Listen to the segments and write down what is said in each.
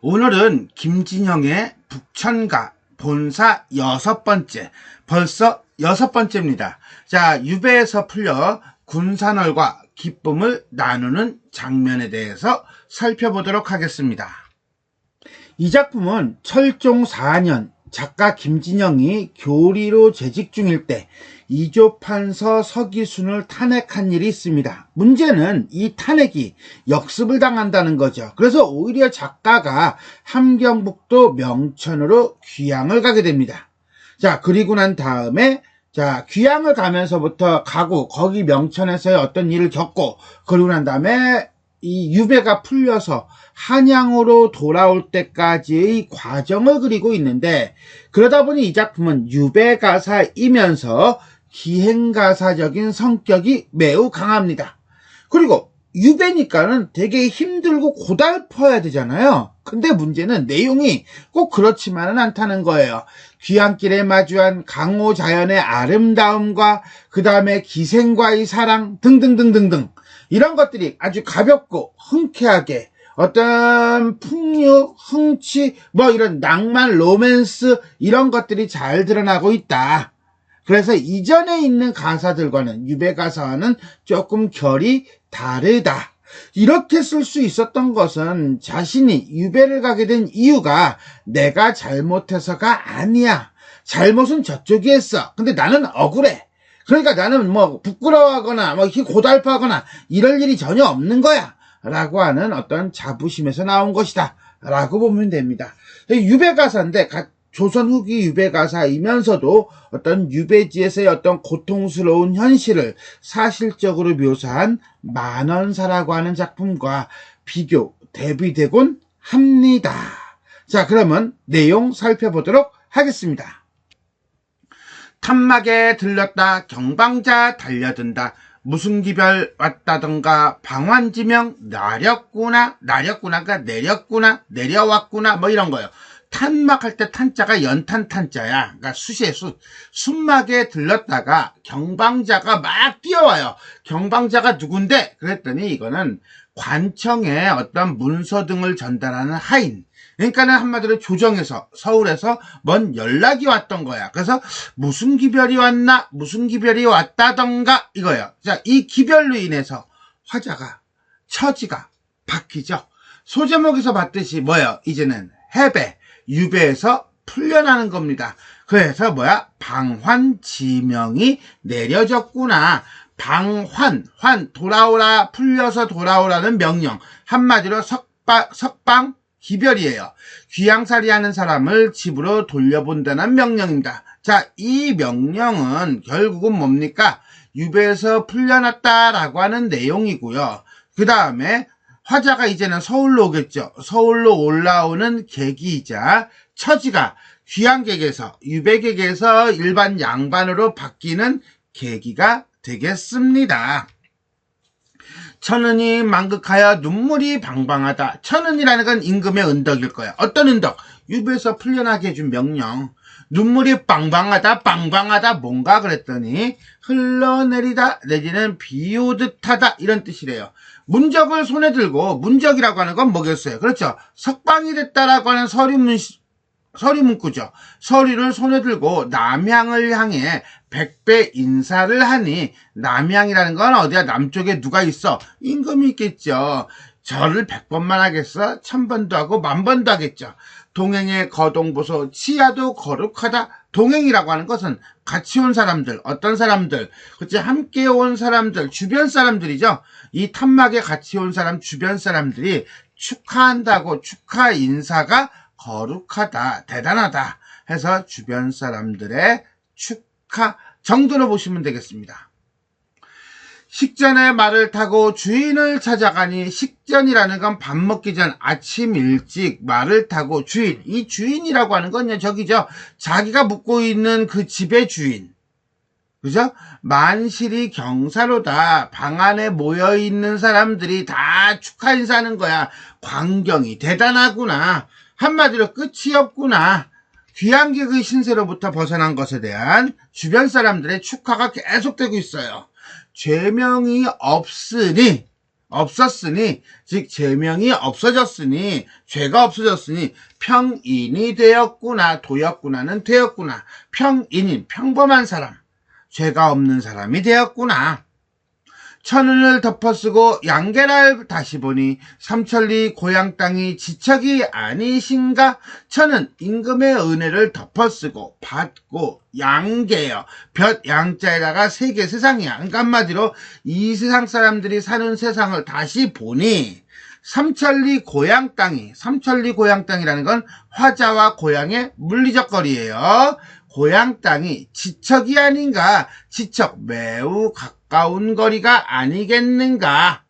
오늘은 김진영의 북천가 본사 여섯 번째, 벌써 여섯 번째입니다. 자, 유배에서 풀려 군산월과 기쁨을 나누는 장면에 대해서 살펴보도록 하겠습니다. 이 작품은 철종 4년 작가 김진영이 교리로 재직 중일 때 이조판서 서기순을 탄핵한 일이 있습니다. 문제는 이 탄핵이 역습을 당한다는 거죠. 그래서 오히려 작가가 함경북도 명천으로 귀향을 가게 됩니다. 자, 그리고 난 다음에 자, 귀향을 가면서부터 가고 거기 명천에서의 어떤 일을 겪고 그리고 난 다음에 이 유배가 풀려서 한양으로 돌아올 때까지의 과정을 그리고 있는데 그러다 보니 이 작품은 유배 가사이면서 기행 가사적인 성격이 매우 강합니다. 그리고 유배니까는 되게 힘들고 고달퍼야 되잖아요. 근데 문제는 내용이 꼭 그렇지만은 않다는 거예요. 귀향길에 마주한 강호 자연의 아름다움과 그 다음에 기생과의 사랑 등등등등등 이런 것들이 아주 가볍고 흔쾌하게 어떤 풍요, 흥치, 뭐 이런 낭만, 로맨스 이런 것들이 잘 드러나고 있다. 그래서 이전에 있는 가사들과는 유배 가사와는 조금 결이 다르다. 이렇게 쓸 수 있었던 것은 자신이 유배를 가게 된 이유가 내가 잘못해서가 아니야. 잘못은 저쪽이 했어. 근데 나는 억울해. 그러니까 나는 뭐 부끄러워하거나 뭐 고달파하거나 이럴 일이 전혀 없는 거야. 라고 하는 어떤 자부심에서 나온 것이다. 라고 보면 됩니다. 유배 가사인데 조선 후기 유배 가사이면서도 어떤 유배지에서의 어떤 고통스러운 현실을 사실적으로 묘사한 만원사라고 하는 작품과 비교, 대비되곤 합니다. 자, 그러면 내용 살펴보도록 하겠습니다. 탐막에 들렀다 경방자 달려든다 무슨 기별 왔다던가 방환지명 나렸구나 나렸구나가 내렸구나 내려왔구나 뭐 이런 거요. 탄막할 때 탄자가 연탄 탄자야. 그러니까 숫의 숫. 숫막에 들렀다가 경방자가 막 뛰어와요. 경방자가 누군데? 그랬더니 이거는 관청에 어떤 문서 등을 전달하는 하인. 그러니까는 한마디로 조정에서 서울에서 먼 연락이 왔던 거야. 그래서 무슨 기별이 왔나 무슨 기별이 왔다던가 이거예요. 자, 이 기별로 인해서 화자가 처지가 바뀌죠. 소제목에서 봤듯이 뭐예요? 이제는 해배, 유배에서 풀려나는 겁니다. 그래서 뭐야? 방환 지명이 내려졌구나. 방환, 환, 돌아오라, 풀려서 돌아오라는 명령. 한마디로 석방, 석방, 기별이에요. 귀양살이 하는 사람을 집으로 돌려본다는 명령입니다. 자, 이 명령은 결국은 뭡니까? 유배에서 풀려났다라고 하는 내용이고요. 그 다음에 화자가 이제는 서울로 오겠죠. 서울로 올라오는 계기이자 처지가 귀양객에서 유배객에서 일반 양반으로 바뀌는 계기가 되겠습니다. 천은이 망극하여 눈물이 방방하다. 천은이라는 건 임금의 은덕일 거야. 어떤 은덕? 유배에서 풀려나게 해준 명령. 눈물이 빵빵하다, 빵빵하다, 뭔가 그랬더니 흘러내리다, 내지는 비 오듯 하다, 이런 뜻이래요. 문적을 손에 들고, 문적이라고 하는 건 뭐겠어요? 그렇죠. 석방이 됐다라고 하는 서류문, 서류문구죠. 서류를 손에 들고 남향을 향해 백배 인사를 하니, 남향이라는 건 어디야? 남쪽에 누가 있어? 임금이 있겠죠. 절을 백번만 하겠어? 천번도 하고 만번도 하겠죠. 동행의 거동보소 치아도 거룩하다. 동행이라고 하는 것은 같이 온 사람들, 어떤 사람들, 그치 함께 온 사람들, 주변 사람들이죠. 이 탐막에 같이 온 사람, 주변 사람들이 축하한다고 축하 인사가 거룩하다, 대단하다 해서 주변 사람들의 축하 정도로 보시면 되겠습니다. 식전에 말을 타고 주인을 찾아가니 식전이라는 건 밥 먹기 전 아침 일찍 말을 타고 주인 이 주인이라고 하는 건요 저기죠. 자기가 묵고 있는 그 집의 주인. 그죠? 만실이 경사로다. 방 안에 모여 있는 사람들이 다 축하 인사하는 거야. 광경이 대단하구나 한마디로 끝이 없구나. 귀한객의 신세로부터 벗어난 것에 대한 주변 사람들의 축하가 계속되고 있어요. 죄명이 없으니 없었으니 즉 죄명이 없어졌으니 죄가 없어졌으니 평인이 되었구나 도였구나는 되었구나. 평인인 평범한 사람. 죄가 없는 사람이 되었구나 천은을 덮어쓰고 양계를 다시 보니 삼천리 고향 땅이 지척이 아니신가? 천은 임금의 은혜를 덮어쓰고 받고 양계여 볕 양자에다가 세계 세상이야 그러니까 한마디로 이 세상 사람들이 사는 세상을 다시 보니 삼천리 고향 땅이 삼천리 고향 땅이라는 건 화자와 고향의 물리적 거리예요. 고향 땅이 지척이 아닌가? 지척 매우 가까 운 거리가 아니겠는가?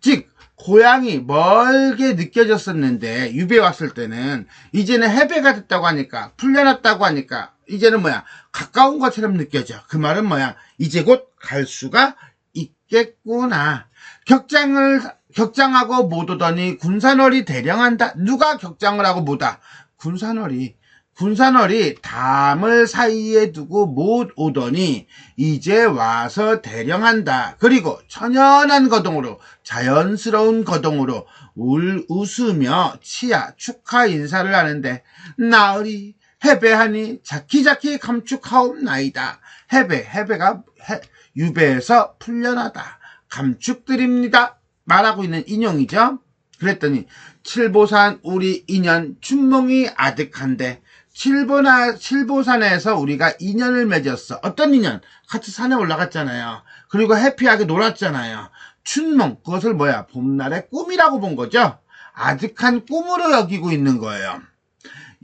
즉 고향이 멀게 느껴졌었는데 유배 왔을 때는 이제는 해배가 됐다고 하니까 풀려났다고 하니까 이제는 뭐야? 가까운 것처럼 느껴져. 그 말은 뭐야? 이제 곧 갈 수가 있겠구나. 격장을 격장하고 못 오더니 군산월이 대령한다. 누가 격장을 하고 못와 군산월이 군산월이 담을 사이에 두고 못 오더니 이제 와서 대령한다. 그리고 천연한 거동으로 자연스러운 거동으로 울 웃으며 치아 축하 인사를 하는데 나으리 해배하니 자키자키 감축하옵나이다. 해배 해배가 해- 유배에서 풀려나다. 감축드립니다. 말하고 있는 인용이죠. 그랬더니 칠보산 우리 인연 춘몽이 아득한데 칠보나 칠보산에서 우리가 인연을 맺었어. 어떤 인연? 같이 산에 올라갔잖아요. 그리고 해피하게 놀았잖아요. 춘몽 그것을 뭐야? 봄날의 꿈이라고 본 거죠. 아득한 꿈으로 여기고 있는 거예요.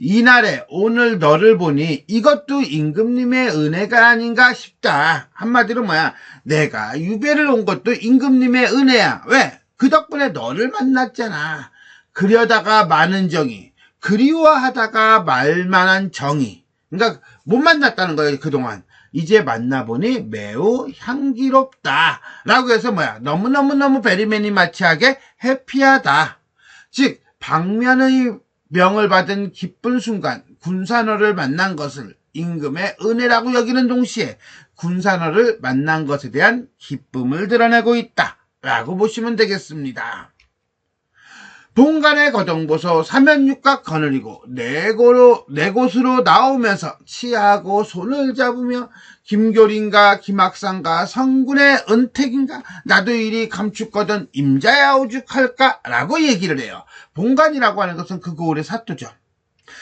이날에 오늘 너를 보니 이것도 임금님의 은혜가 아닌가 싶다. 한마디로 뭐야? 내가 유배를 온 것도 임금님의 은혜야. 왜? 그 덕분에 너를 만났잖아. 그려다가 많은 정이, 그리워하다가 말만한 정이. 그러니까 못 만났다는 거예요, 그동안. 이제 만나보니 매우 향기롭다. 라고 해서 뭐야? 너무너무너무 베리맨이 마치하게 해피하다. 즉, 방면의 명을 받은 기쁜 순간 군산어를 만난 것을 임금의 은혜라고 여기는 동시에 군산어를 만난 것에 대한 기쁨을 드러내고 있다. 라고 보시면 되겠습니다. 본관의 거동보소 사면육각 거느리고 네 곳으로, 네 곳으로 나오면서 치하고 손을 잡으며 김교린가 김학상가 성군의 은택인가 나도 이리 감축거든 임자야 오죽할까 라고 얘기를 해요. 본관이라고 하는 것은 그 고을의 사토죠.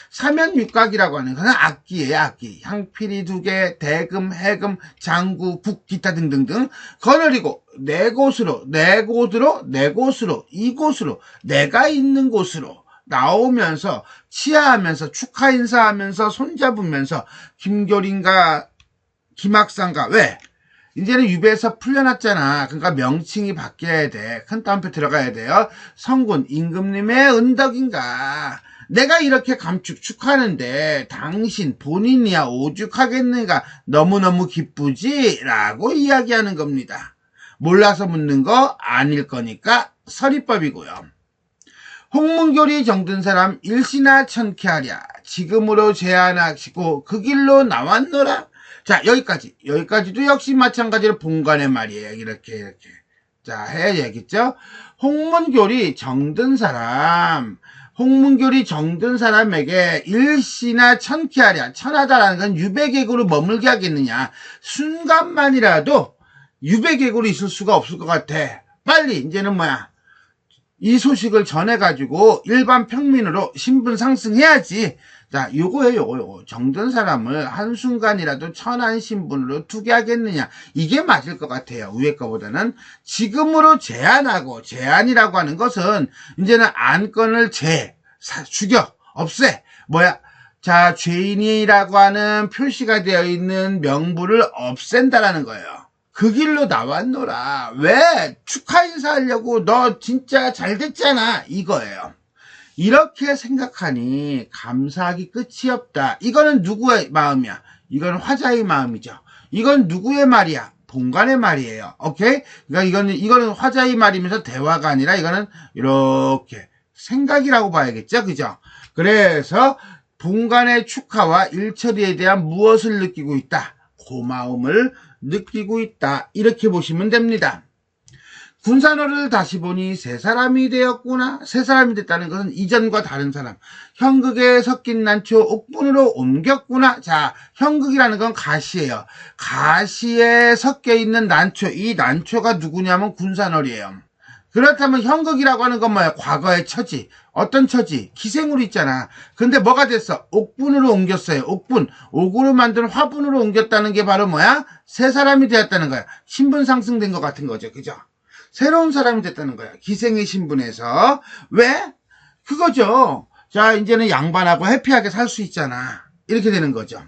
사면육각이라고 하는 것은 악기예요, 악기. 향필이 두 개, 대금, 해금, 장구, 북, 기타 등등등 거느리고 네 곳으로, 네 곳으로, 네 곳으로, 이곳으로, 내가 있는 곳으로 나오면서 치하하면서 축하 인사하면서 손잡으면서 김교린가 김학상가 왜? 이제는 유배에서 풀려났잖아. 그러니까 명칭이 바뀌어야 돼. 큰 따옴표 들어가야 돼요. 성군 임금님의 은덕인가. 내가 이렇게 감축 축하하는데 당신 본인이야 오죽하겠는가? 너무너무 기쁘지? 라고 이야기하는 겁니다. 몰라서 묻는 거 아닐 거니까 서리법이고요. 홍문교리 정든 사람 일시나 천케하랴. 지금으로 제안하시고 그 길로 나왔노라? 자 여기까지. 여기까지도 역시 마찬가지로 본관의 말이에요. 이렇게 이렇게. 자 해야겠죠? 홍문교리 정든 사람 홍문교리 정든 사람에게 일시나 천케하랴 천하다라는 건 유배객으로 머물게 하겠느냐. 순간만이라도 유배객으로 있을 수가 없을 것 같아. 빨리 이제는 뭐야. 이 소식을 전해가지고 일반 평민으로 신분 상승해야지. 자, 요거예요, 요거, 요거. 정든 사람을 한순간이라도 천한 신분으로 두게 하겠느냐. 이게 맞을 것 같아요. 위에 거보다는. 지금으로 제한하고, 제한이라고 하는 것은, 이제는 안건을 제, 사, 죽여, 없애. 뭐야. 자, 죄인이라고 하는 표시가 되어 있는 명부를 없앤다라는 거예요. 그 길로 나왔노라. 왜? 축하 인사하려고 너 진짜 잘 됐잖아. 이거예요. 이렇게 생각하니 감사하기 끝이 없다. 이거는 누구의 마음이야? 이건 화자의 마음이죠. 이건 누구의 말이야? 본관의 말이에요. 오케이? 그러니까 이거는, 이거는 화자의 말이면서 대화가 아니라 이거는 이렇게 생각이라고 봐야겠죠. 그죠? 그래서 본관의 축하와 일처리에 대한 무엇을 느끼고 있다? 고마움을 느끼고 있다. 이렇게 보시면 됩니다. 군산어를 다시 보니 세 사람이 되었구나. 세 사람이 됐다는 것은 이전과 다른 사람. 형극에 섞인 난초 옥분으로 옮겼구나. 자, 형극이라는 건 가시예요. 가시에 섞여 있는 난초. 이 난초가 누구냐면 군산어리예요. 그렇다면 형극이라고 하는 건 뭐야? 과거의 처지. 어떤 처지? 기생으로 있잖아. 근데 뭐가 됐어? 옥분으로 옮겼어요. 옥분. 옥으로 만든 화분으로 옮겼다는 게 바로 뭐야? 새 사람이 되었다는 거야. 신분 상승된 것 같은 거죠. 그죠? 새로운 사람이 됐다는 거야. 기생의 신분에서. 왜? 그거죠. 자, 이제는 양반하고 해피하게 살 수 있잖아. 이렇게 되는 거죠.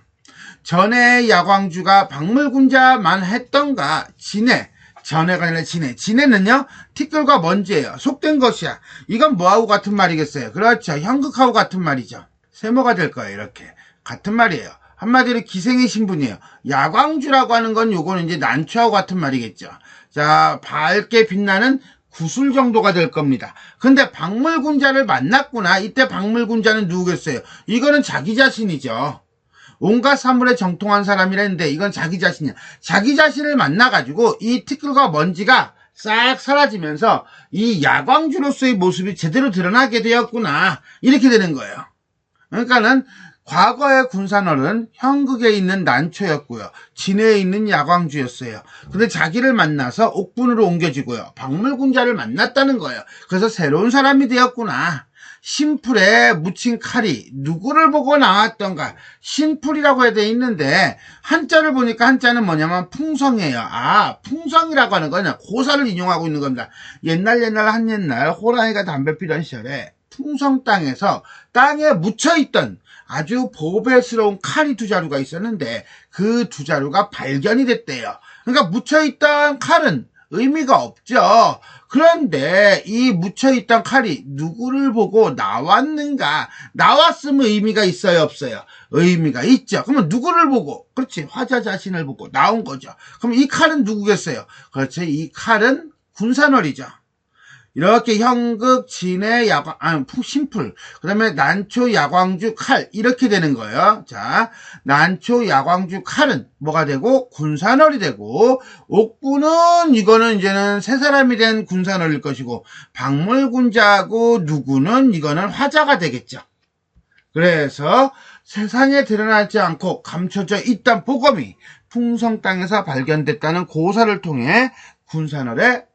전에 야광주가 박물군자만 했던가, 진해. 전해가 아니라 진해. 진해는요, 티끌과 먼지예요. 속된 것이야. 이건 뭐하고 같은 말이겠어요? 그렇죠. 형극하고 같은 말이죠. 세모가 될 거예요, 이렇게. 같은 말이에요. 한마디로 기생의 신분이에요. 야광주라고 하는 건 요거는 이제 난초하고 같은 말이겠죠. 자, 밝게 빛나는 구슬 정도가 될 겁니다. 근데 박물군자를 만났구나. 이때 박물군자는 누구겠어요? 이거는 자기 자신이죠. 온갖 사물에 정통한 사람이라는데 이건 자기 자신이야. 자기 자신을 만나가지고 이 티끌과 먼지가 싹 사라지면서 이 야광주로서의 모습이 제대로 드러나게 되었구나. 이렇게 되는 거예요. 그러니까는 과거의 군산월은 형극에 있는 난초였고요. 진해에 있는 야광주였어요. 근데 자기를 만나서 옥분으로 옮겨지고요. 박물군자를 만났다는 거예요. 그래서 새로운 사람이 되었구나. 신풀에 묻힌 칼이 누구를 보고 나왔던가 신풀이라고 해야 돼 있는데 한자를 보니까 한자는 뭐냐면 풍성이에요. 아 풍성이라고 하는 거는 고사를 인용하고 있는 겁니다. 옛날 옛날 한 옛날 호랑이가 담배 피던 시절에 풍성 땅에서 땅에 묻혀있던 아주 보배스러운 칼이 두 자루가 있었는데 그 두 자루가 발견이 됐대요. 그러니까 묻혀있던 칼은 의미가 없죠. 그런데 이 묻혀있던 칼이 누구를 보고 나왔는가? 나왔으면 의미가 있어요, 없어요? 의미가 있죠. 그러면 누구를 보고? 그렇지. 화자 자신을 보고 나온 거죠. 그럼 이 칼은 누구겠어요? 그렇죠. 이 칼은 군산월이죠. 이렇게 형극, 진해, 야광, 아, 신풀, 그 다음에 난초, 야광주, 칼, 이렇게 되는 거예요. 자, 난초, 야광주, 칼은 뭐가 되고, 군산월이 되고, 옥구는 이거는 이제는 세 사람이 된 군산월일 것이고, 박물군자고 누구는 이거는 화자가 되겠죠. 그래서 세상에 드러나지 않고 감춰져 있던 보검이 풍성 땅에서 발견됐다는 고사를 통해 군산월의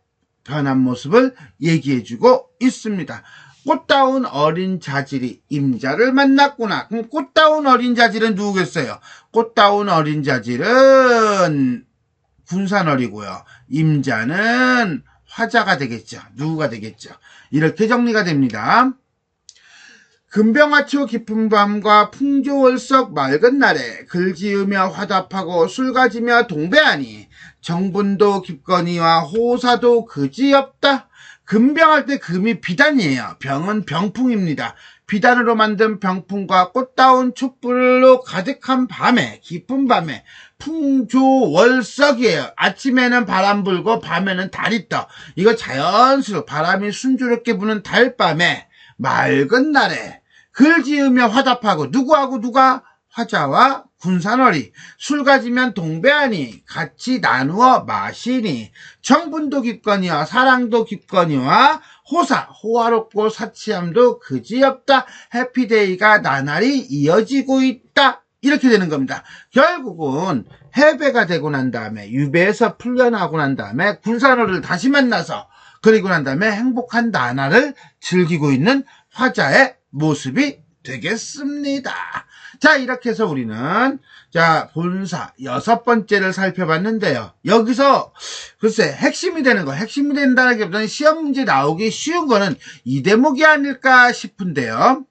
변한 모습을 얘기해주고 있습니다. 꽃다운 어린 자질이 임자를 만났구나. 그럼 꽃다운 어린 자질은 누구겠어요? 꽃다운 어린 자질은 군산월이고요. 임자는 화자가 되겠죠. 누구가 되겠죠. 이렇게 정리가 됩니다. 금병화초 깊은 밤과 풍조월석 맑은 날에 글지으며 화답하고 술가지며 동배하니 정분도 깊거니와 호사도 그지없다. 금병할 때 금이 비단이에요. 병은 병풍입니다. 비단으로 만든 병풍과 꽃다운 촛불로 가득한 밤에 깊은 밤에 풍조월석이에요. 아침에는 바람 불고 밤에는 달이 떠. 이거 자연스러워 바람이 순조롭게 부는 달밤에 맑은 날에 글 지으며 화답하고 누구하고 누가 화자와 군산월이 술 가지면 동배하니 같이 나누어 마시니 정분도 깊거니와 사랑도 깊거니와 호사 호화롭고 사치함도 그지없다 해피데이가 나날이 이어지고 있다 이렇게 되는 겁니다. 결국은 해배가 되고 난 다음에 유배에서 풀려나고 난 다음에 군산월을 다시 만나서 그리고 난 다음에 행복한 나날을 즐기고 있는 화자의 모습이 되겠습니다. 자, 이렇게 해서 우리는 자, 본사 여섯 번째를 살펴봤는데요. 여기서 글쎄 핵심이 되는 거, 핵심이 된다기보다는 시험 문제 나오기 쉬운 거는 이 대목이 아닐까 싶은데요.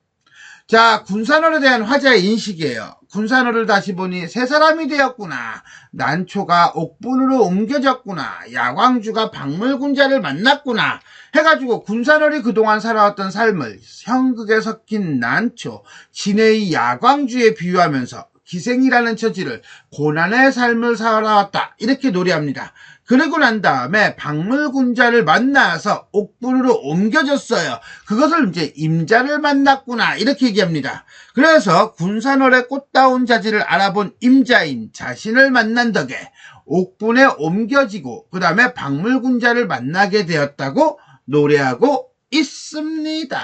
자, 군산어에 대한 화자의 인식이에요. 군산어를 다시 보니 세 사람이 되었구나. 난초가 옥분으로 옮겨졌구나. 야광주가 박물군자를 만났구나. 해가지고 군산어이 그동안 살아왔던 삶을 형극에 섞인 난초, 진해의 야광주에 비유하면서 기생이라는 처지를 고난의 삶을 살아왔다. 이렇게 노래합니다. 그리고 난 다음에 박물군자를 만나서 옥분으로 옮겨졌어요. 그것을 이제 임자를 만났구나 이렇게 얘기합니다. 그래서 군산월의 꽃다운 자질을 알아본 임자인 자신을 만난 덕에 옥분에 옮겨지고 그 다음에 박물군자를 만나게 되었다고 노래하고 있습니다.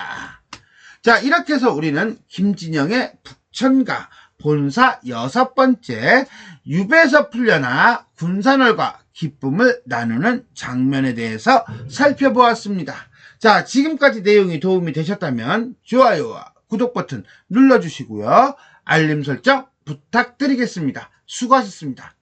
자 이렇게 해서 우리는 김진영의 북천가 본사 여섯 번째 유배에서 풀려나 군산월과 기쁨을 나누는 장면에 대해서 살펴보았습니다. 자, 지금까지 내용이 도움이 되셨다면 좋아요와 구독 버튼 눌러주시고요. 알림 설정 부탁드리겠습니다. 수고하셨습니다.